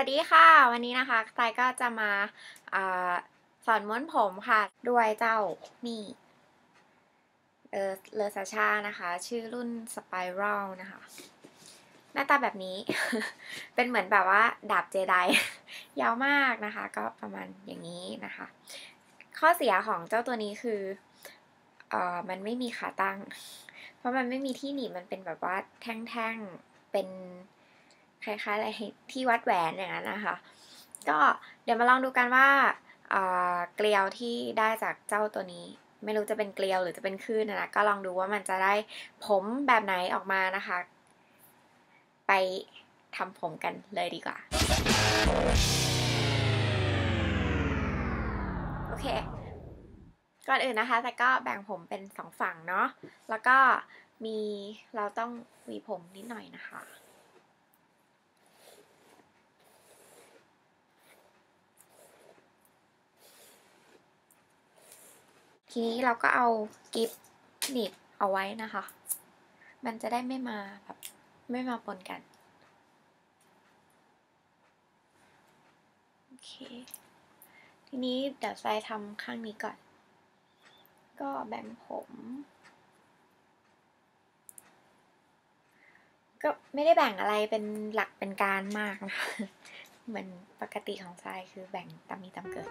วัสดีค่ะ วันนี้นะคะทรายก็จะมาอาสอนม้วนผมค่ะ ด้วยเจ้านี่เออเลอซาชานะคะ ชื่อรุ่นสไปรัลนะคะ หน้าตาแบบนี้ เป็นเหมือนแบบว่า ดาบเจได ยาวมากนะคะ ก็ประมาณอย่างนี้นะคะ ข้อเสียของเจ้าตัวนี้คือเออมันไม่มีขาตั้ง เพราะมันไม่มีที่หนีบมันเป็นแบบว่าแท่งๆ เป็น คล้ายๆอะไรที่วัดแหวนอย่างนั้นนะคะ ก็เดี๋ยวมาลองดูกันว่าเกลียวที่ได้จากเจ้าตัวนี้ ไม่รู้จะเป็นเกลียวหรือจะเป็นคลื่นนะนะก็ลองดูว่ามันจะได้ผมแบบไหนออกมานะคะ ไปทำผมกันเลยดีกว่า โอเค ก่อนอื่นนะคะ แต่ก็แบ่งผมเป็นสองฝั่งเนาะแล้วก็มีเราต้องหวีผมนิดหน่อยนะคะ ทีนี้เราก็เอากิฟหนีบเอาไว้นะคะ มันจะได้ไม่มาแบบไม่มาปนกัน โอเค ทีนี้เดี๋ยวทรายทำข้างนี้ก่อน ก็แบ่งผม ก็ไม่ได้แบ่งอะไรเป็นหลักเป็นการมากนะคะเหมือนปกติของทรายคือแบ่งตามมีตามเกิด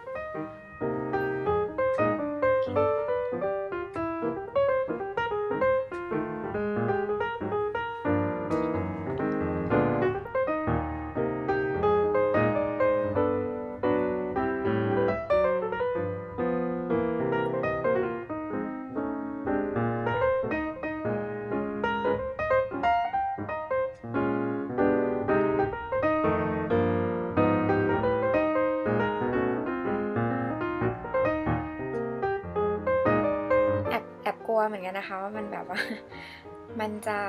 เหมือนกันนะคะว่ามันแบบว่า มันจะ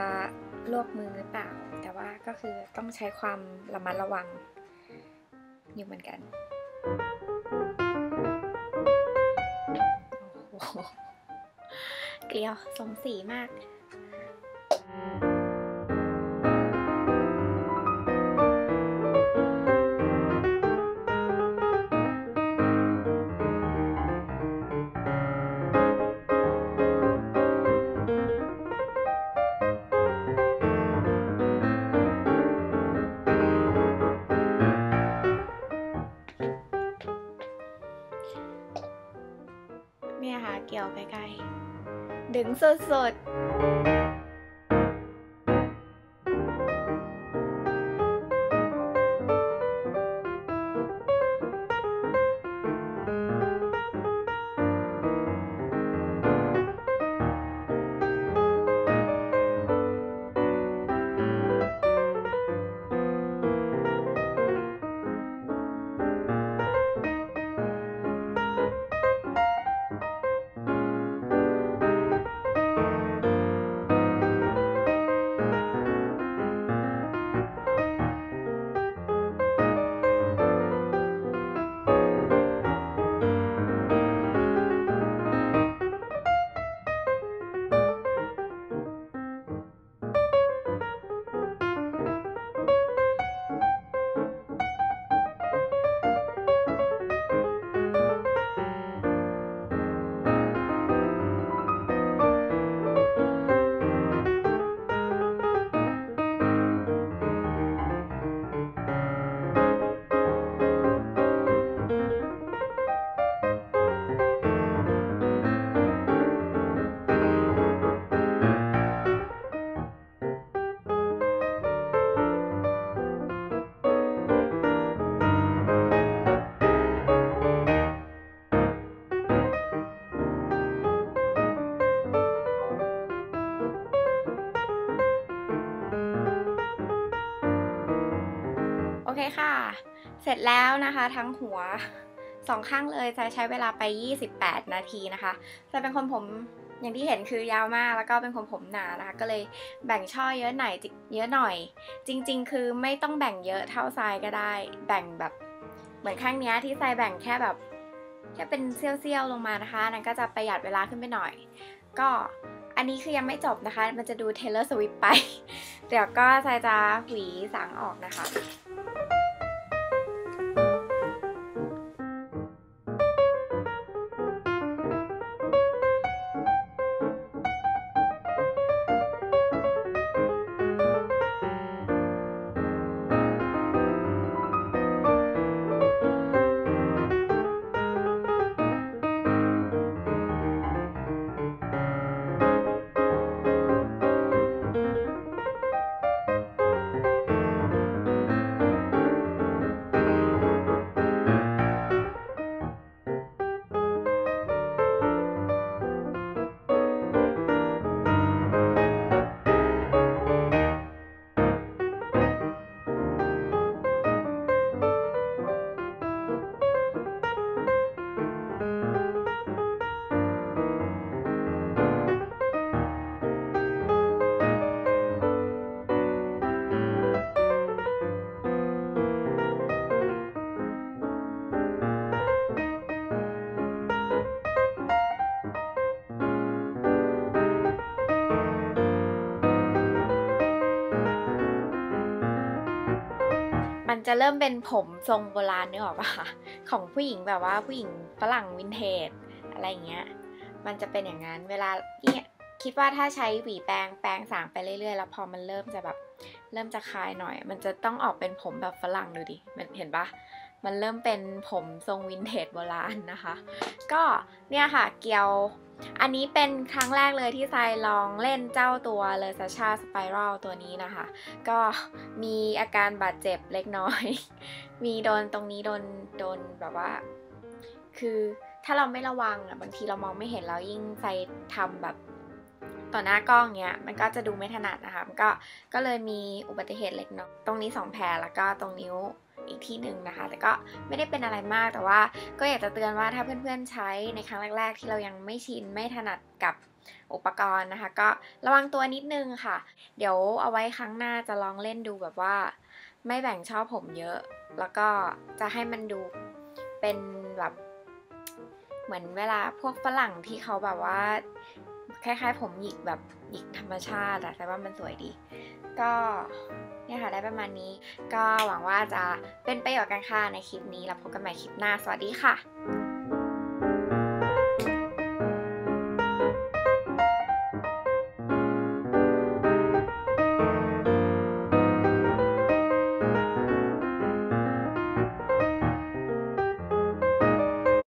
ลวกมือหรือเปล่า แต่ว่าก็คือต้องใช้ความระมัดระวังอยู่เหมือนกันโอ้โหเกลียวสมสีมาก เนี่ยวไกลๆดึงสดๆ เคค่ะ เสร็จแล้วนะคะทั้งหัวสองข้างเลยจะใช้เวลาไป 28 นาทีนะคะ จะเป็นคนผมอย่างที่เห็นคือยาวมากแล้วก็เป็นคนผมหนานะคะ ก็เลยแบ่งช่อเยอะหน่อยเยอะหน่อย จริง ๆ คือไม่ต้องแบ่งเยอะเท่าทรายก็ได้ แบ่งแบบเหมือนข้างนี้ที่ทรายแบ่งแค่แบบแค่เป็นเซี่ยวๆลงมานะคะนั่นก็จะประหยัดเวลาขึ้นไปหน่อย ก็อันนี้คือยังไม่จบนะคะ มันจะดู Taylor Swift ไป เดี๋ยวก็ทรายจะหวีสางออกนะคะ จะเริ่มเป็นผมทรงโบราณนึกออกปะของผู้หญิงแบบว่าผู้หญิงฝรั่งวินเทจอะไรอย่างเงี้ย มันจะเป็นอย่างนั้นเวลาเนี่ยคิดว่าถ้าใช้หวีแปรงแปรงสางไปเรื่อยๆ แล้วพอมันเริ่มจะแบบเริ่มจะคลายหน่อย มันจะต้องออกเป็นผมแบบฝรั่งดูดิมันเห็นปะมันเริ่มเป็นผมทรงวินเทจโบราณนะคะ ก็เนี่ยค่ะเกียว อันนี้เป็นครั้งแรกเลยที่ทรายลองเล่นเจ้าตัวเลซาชาสไปรัลตัวนี้นะคะ ก็มีอาการบาดเจ็บเล็กน้อย มีโดนตรงนี้โดนโดนแบบว่า คือถ้าเราไม่ระวังอะบางทีเรามองไม่เห็นแล้วยิ่งใส่ทำแบบต่อหน้ากล้องเนี้ยมันก็จะดูไม่ถนัดนะคะมันก็ก็เลยมีอุบัติเหตุเล็กน้อยตรงนี้สองแผลแล้วก็ตรงนิ้ว อีกที่หนึ่งนะคะ แต่ก็ไม่ได้เป็นอะไรมากแต่ว่าก็อยากจะเตือนว่าถ้าเพื่อนๆใช้ในครั้งแรก ๆ ที่เรายังไม่ชินไม่ถนัดกับอุปกรณ์นะคะ ก็ระวังตัวนิดนึงค่ะ เดี๋ยวเอาไว้ครั้งหน้าจะลองเล่นดูแบบว่า ไม่แบ่งช่อผมเยอะ แล้วก็จะให้มันดูเป็นแบบเหมือนเวลาพวกฝรั่งที่เขาแบบว่าคล้ายๆ ผมหยิกแบบหยิกธรรมชาติอะแต่ว่ามันสวยดี ก็ เนี่ยค่ะได้ประมาณนี้ ก็หวังว่าจะเป็นประโยชน์กันค่ะในคลิปนี้แล้วพบกันใหม่คลิปหน้า สวัสดีค่ะ